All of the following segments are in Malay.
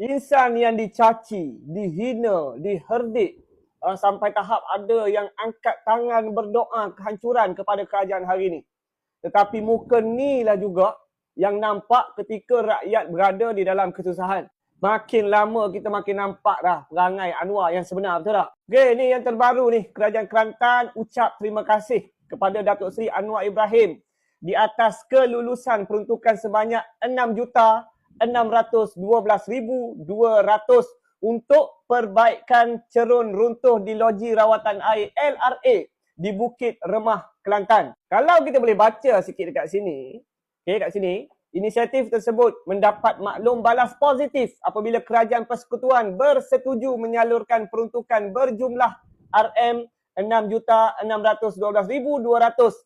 insan yang dicaci, dihina, diherdik uh, sampai tahap ada yang angkat tangan berdoa kehancuran kepada kerajaan hari ini. Tetapi muka ni lah juga yang nampak ketika rakyat berada di dalam kesusahan. Makin lama kita makin nampak dah perangai Anwar yang sebenar, betul tak? Okay, ni yang terbaru ni. Kerajaan Kelantan ucap terima kasih kepada Datuk Seri Anwar Ibrahim di atas kelulusan peruntukan sebanyak 6 juta 612,200 untuk perbaikan cerun runtuh di loji rawatan air LRA di Bukit Remah, Kelantan. Kalau kita boleh baca sikit dekat sini, okay, kat sini, inisiatif tersebut mendapat maklum balas positif apabila Kerajaan Persekutuan bersetuju menyalurkan peruntukan berjumlah RM 6,612,200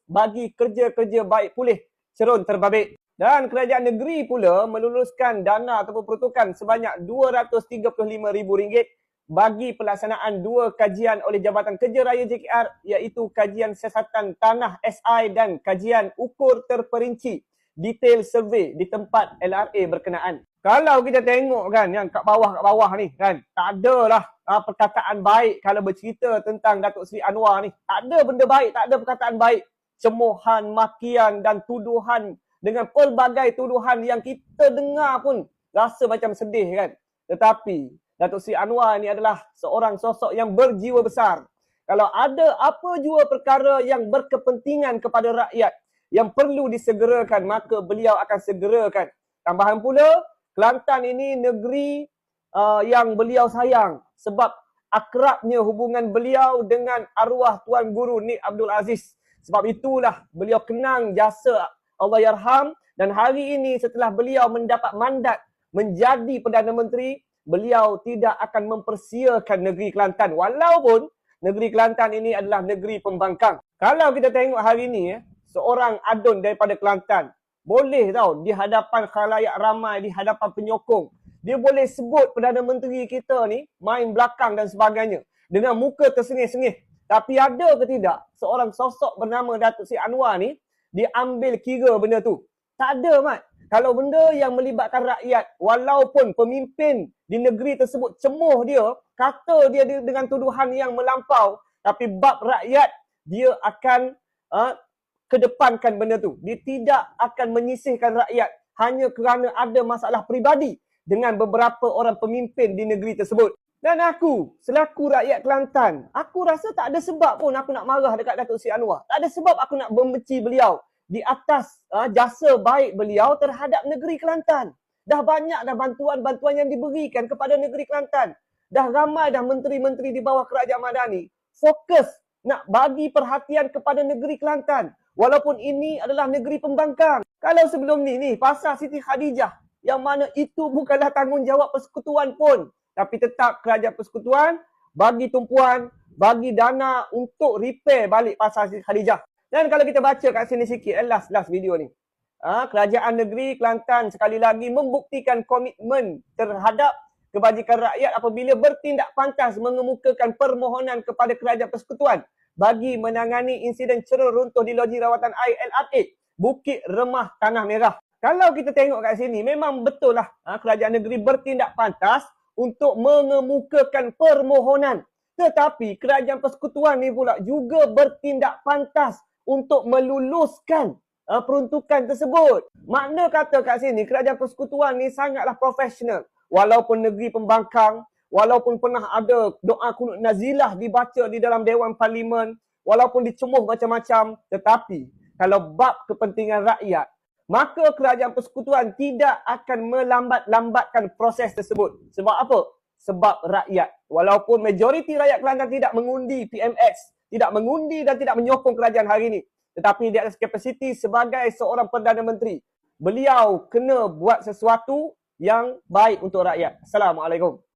bagi kerja-kerja baik pulih cerun terbabit. Dan kerajaan negeri pula meluluskan dana ataupun peruntukan sebanyak RM235,000 bagi pelaksanaan dua kajian oleh Jabatan Kerja Raya JKR iaitu kajian siasatan tanah SI dan kajian ukur terperinci detail survey di tempat LRA berkenaan. Kalau kita tengok kan yang kat bawah kat bawah ni kan tak adalah uh, perkataan baik kalau bercerita tentang Datuk Seri Anwar ni. Tak ada benda baik, tak ada perkataan baik. Cemohan, makian dan tuduhan dengan pelbagai tuduhan yang kita dengar pun rasa macam sedih kan. Tetapi Datuk Seri Anwar ni adalah seorang sosok yang berjiwa besar. Kalau ada apa jua perkara yang berkepentingan kepada rakyat yang perlu disegerakan, maka beliau akan segerakan. Tambahan pula, Kelantan ini negeri uh, yang beliau sayang sebab akrabnya hubungan beliau dengan arwah Tuan Guru Nik Abdul Aziz. Sebab itulah beliau kenang jasa Allah yarham dan hari ini setelah beliau mendapat mandat menjadi Perdana Menteri, beliau tidak akan mempersiakan negeri Kelantan walaupun negeri Kelantan ini adalah negeri pembangkang. Kalau kita tengok hari ini, seorang adun daripada Kelantan boleh tahu di hadapan khalayak ramai, di hadapan penyokong, dia boleh sebut Perdana Menteri kita ni main belakang dan sebagainya dengan muka tersengih-sengih. Tapi ada ke tidak seorang sosok bernama Datuk Seri Anwar ni diambil kira benda tu. Tak ada, Mat. Kalau benda yang melibatkan rakyat, walaupun pemimpin di negeri tersebut cemuh dia, kata dia dengan tuduhan yang melampau, tapi bab rakyat, dia akan uh, kedepankan benda tu. Dia tidak akan menyisihkan rakyat hanya kerana ada masalah peribadi dengan beberapa orang pemimpin di negeri tersebut. Dan aku, selaku rakyat Kelantan, aku rasa tak ada sebab pun aku nak marah dekat Datuk Seri Anwar. Tak ada sebab aku nak membenci beliau di atas uh, jasa baik beliau terhadap negeri Kelantan. Dah banyak dah bantuan-bantuan yang diberikan kepada negeri Kelantan. Dah ramai dah menteri-menteri di bawah kerajaan Madani fokus nak bagi perhatian kepada negeri Kelantan. Walaupun ini adalah negeri pembangkang. Kalau sebelum ni, ni pasal Siti Khadijah yang mana itu bukanlah tanggungjawab persekutuan pun. Tapi tetap kerajaan persekutuan bagi tumpuan, bagi dana untuk repair balik Siti Khadijah. Dan kalau kita baca kat sini sikit, eh, last, last video ni. Ha, kerajaan negeri Kelantan sekali lagi membuktikan komitmen terhadap kebajikan rakyat apabila bertindak pantas mengemukakan permohonan kepada kerajaan persekutuan bagi menangani insiden cerun runtuh di loji rawatan air LRA Bukit Remah Tanah Merah. Kalau kita tengok kat sini, memang betul lah ha, kerajaan negeri bertindak pantas untuk mengemukakan permohonan. Tetapi kerajaan persekutuan ni pula juga bertindak pantas untuk meluluskan uh, peruntukan tersebut. Makna kata kat sini, kerajaan persekutuan ni sangatlah profesional. Walaupun negeri pembangkang, walaupun pernah ada doa kunut nazilah dibaca di dalam Dewan Parlimen, walaupun dicemuh macam-macam, tetapi kalau bab kepentingan rakyat, maka kerajaan persekutuan tidak akan melambat-lambatkan proses tersebut. Sebab apa? Sebab rakyat. Walaupun majoriti rakyat Kelantan tidak mengundi PMX, tidak mengundi dan tidak menyokong kerajaan hari ini. Tetapi di atas kapasiti sebagai seorang Perdana Menteri, beliau kena buat sesuatu yang baik untuk rakyat. Assalamualaikum.